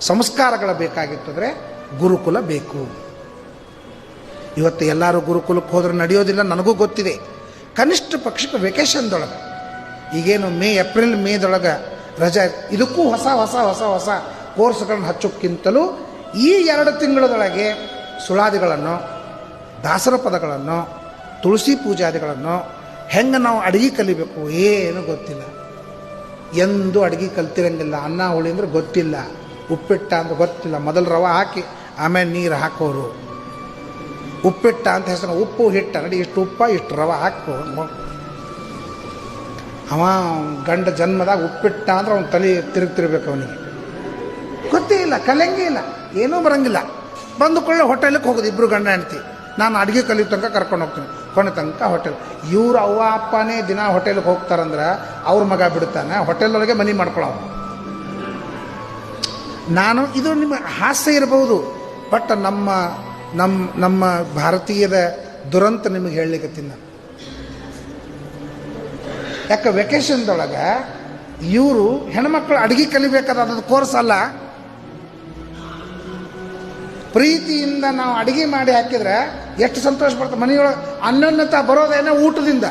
ಸಂಸ್ಕಾರಗಳ ಬೇಕಾಗಿತ್ತಂದರೆ ಗುರುಕುಲ ಬೇಕು. ಇವತ್ತು ಎಲ್ಲರೂ ಗುರುಕುಲಕ್ಕೆ ಹೋದ್ರೆ ನಡೆಯೋದಿಲ್ಲ, ನನಗೂ ಗೊತ್ತಿದೆ. ಕನಿಷ್ಠ ಪಕ್ಷಕ್ಕೆ ವೆಕೇಷನ್ದೊಳಗೆ ಈಗೇನು ಮೇ, ಏಪ್ರಿಲ್ ಮೇದೊಳಗೆ ರಜಾ, ಇದಕ್ಕೂ ಹೊಸ ಹೊಸ ಹೊಸ ಹೊಸ ಕೋರ್ಸ್ಗಳನ್ನ ಹಚ್ಚೋಕ್ಕಿಂತಲೂ ಈ ಎರಡು ತಿಂಗಳದೊಳಗೆ ಸುಳಾದಿಗಳನ್ನು, ದಾಸರ ಪದಗಳನ್ನು, ತುಳಸಿ ಪೂಜಾದಿಗಳನ್ನು ಹೆಂಗೆ ನಾವು ಅಡುಗೆ ಕಲಿಬೇಕು ಏನು ಗೊತ್ತಿಲ್ಲ. ಎಂದು ಅಡುಗೆ ಕಲ್ತಿರಂಗಿಲ್ಲ. ಅನ್ನ, ಹುಳಿ ಅಂದ್ರೆ ಗೊತ್ತಿಲ್ಲ. ಉಪ್ಪಿಟ್ಟ ಅಂತ ಗೊತ್ತಿಲ್ಲ. ಮೊದಲು ರವೆ ಹಾಕಿ, ಆಮೇಲೆ ನೀರು ಹಾಕೋರು. ಉಪ್ಪಿಟ್ಟ ಅಂತ ಹೆಸರು, ಉಪ್ಪು, ಹಿಟ್ಟ, ನಡಿ ಇಷ್ಟು ಉಪ್ಪ, ಇಷ್ಟು ರವೆ ಹಾಕು. ಅವ ಗಂಡ ಜನ್ಮದಾಗ ಉಪ್ಪಿಟ್ಟ ಅಂದ್ರೆ ಅವ್ನ ತಲೆ ತಿರುಗ್ತಿರ್ಬೇಕು ಅವನಿಗೆ. ಗೊತ್ತೇ ಇಲ್ಲ ಕಲಿಯಂಗೇ ಇಲ್ಲ, ಏನೂ ಬರಂಗಿಲ್ಲ. ಬಂದು ಕೊಳ್ಳೆ ಹೋಟೆಲಿಗೆ ಹೋಗೋದು ಇಬ್ಬರು ಗಂಡ ಹೆಂಡ್ತಿ. ನಾನು ಅಡುಗೆ ಕಲಿಯೋ ತನಕ ಕರ್ಕೊಂಡು ಹೋಗ್ತೀನಿ. ಕೊನೆ ತನಕ ಹೋಟೆಲ್. ಇವ್ರು ಅವ್ವ ಅಪ್ಪನೇ ದಿನ ಹೋಟೆಲ್ಗೆ ಹೋಗ್ತಾರಂದ್ರೆ ಅವ್ರ ಮಗ ಬಿಡ್ತಾನೆ ಹೋಟೆಲೊಳಗೆ ಮನಿ ಮಾಡ್ಕೊಳ್ಳೋ ನಾನು, ಇದು ನಿಮ್ಮ ಹಾಸ್ಯ ಇರಬಹುದು, ಬಟ್ ನಮ್ಮ ನಮ್ಮ ನಮ್ಮ ಭಾರತೀಯದ ದುರಂತ ನಿಮಗೆ ಹೇಳಲಿಕ್ಕೆ ನಾನು ಯಾಕೆ ವೆಕೇಶನ್ದೊಳಗೆ ಇವರು ಹೆಣ್ಮಕ್ಳು ಅಡುಗೆ ಕಲಿಬೇಕಾದ ಅದು ಕೋರ್ಸ್ ಅಲ್ಲ. ಪ್ರೀತಿಯಿಂದ ನಾವು ಅಡುಗೆ ಮಾಡಿ ಹಾಕಿದ್ರೆ ಎಷ್ಟು ಸಂತೋಷ ಪಡ್ತಾರೆ. ಮನೆಯೊಳಗೆ ಅನ್ಯೋನ್ಯತ ಬರೋದೇನೋ ಊಟದಿಂದ.